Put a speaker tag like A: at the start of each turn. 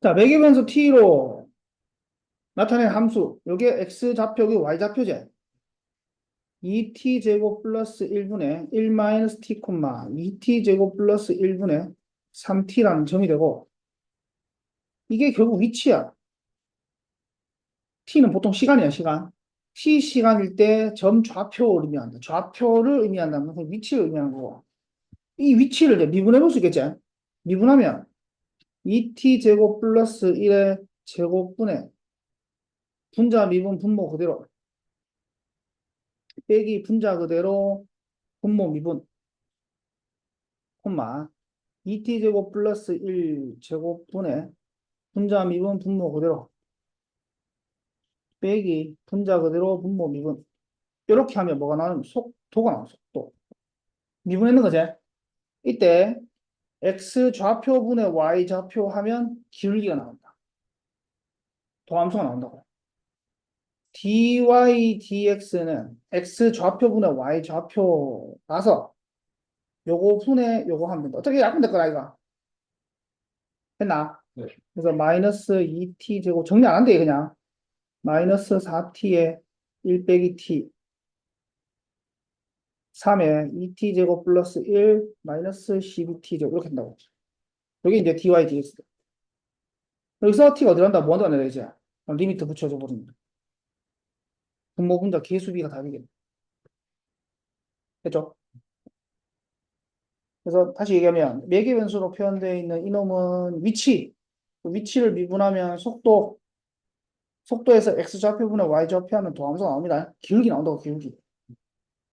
A: 자, 매개 변수 t로 나타낸 함수. 요게 x 좌표고 y 좌표제. 2t 제곱 플러스 1분의 1 마이너스 t 콤마 2t 제곱 플러스 1분의 3t라는 점이 되고 이게 결국 위치야. t는 보통 시간이야, 시간. t 시간일 때 점 좌표를 의미한다. 좌표를 의미한다면 그 위치를 의미하는 거고. 이 위치를 미분해 볼 수 있겠지? 미분하면 2t 제곱 플러스 1의 제곱분의 분자 미분 분모 그대로 빼기 분자 그대로 분모 미분 콤마 2t 제곱 플러스 1 제곱분의 분자 미분 분모 그대로 빼기 분자 그대로 분모 미분. 이렇게 하면 뭐가 나오면 속도가 나와 속도. 미분했는 거지? 이때 x 좌표분의 y 좌표 하면 기울기가 나온다. 도함수가 나온다고 dy dx는 x 좌표분의 y 좌표라서 요거 분의 요거 하면 된다. 어떻게 약분 될 거라 이거 했나?
B: 네.
A: 그래서 마이너스 2t 제곱 정리 안 한대 그냥. 마이너스 4t에 1 빼기 t 3에 2t 제곱 플러스 1 마이너스 12t 제곱 이렇게 한다고. 여기 이제 dy dx. 여기서 t가 어디 간다? 뭐 한다 내가 이제? 리미트 붙여줘 버립니다 분모 분자 개수비가 다르게 됐죠? 그래서 다시 얘기하면 매개 변수로 표현되어 있는 이놈은 위치. 그 위치를 미분하면 속도 속도에서 x 좌표분의 y 좌표하면 도함수가 나옵니다. 기울기 나온다고 기울기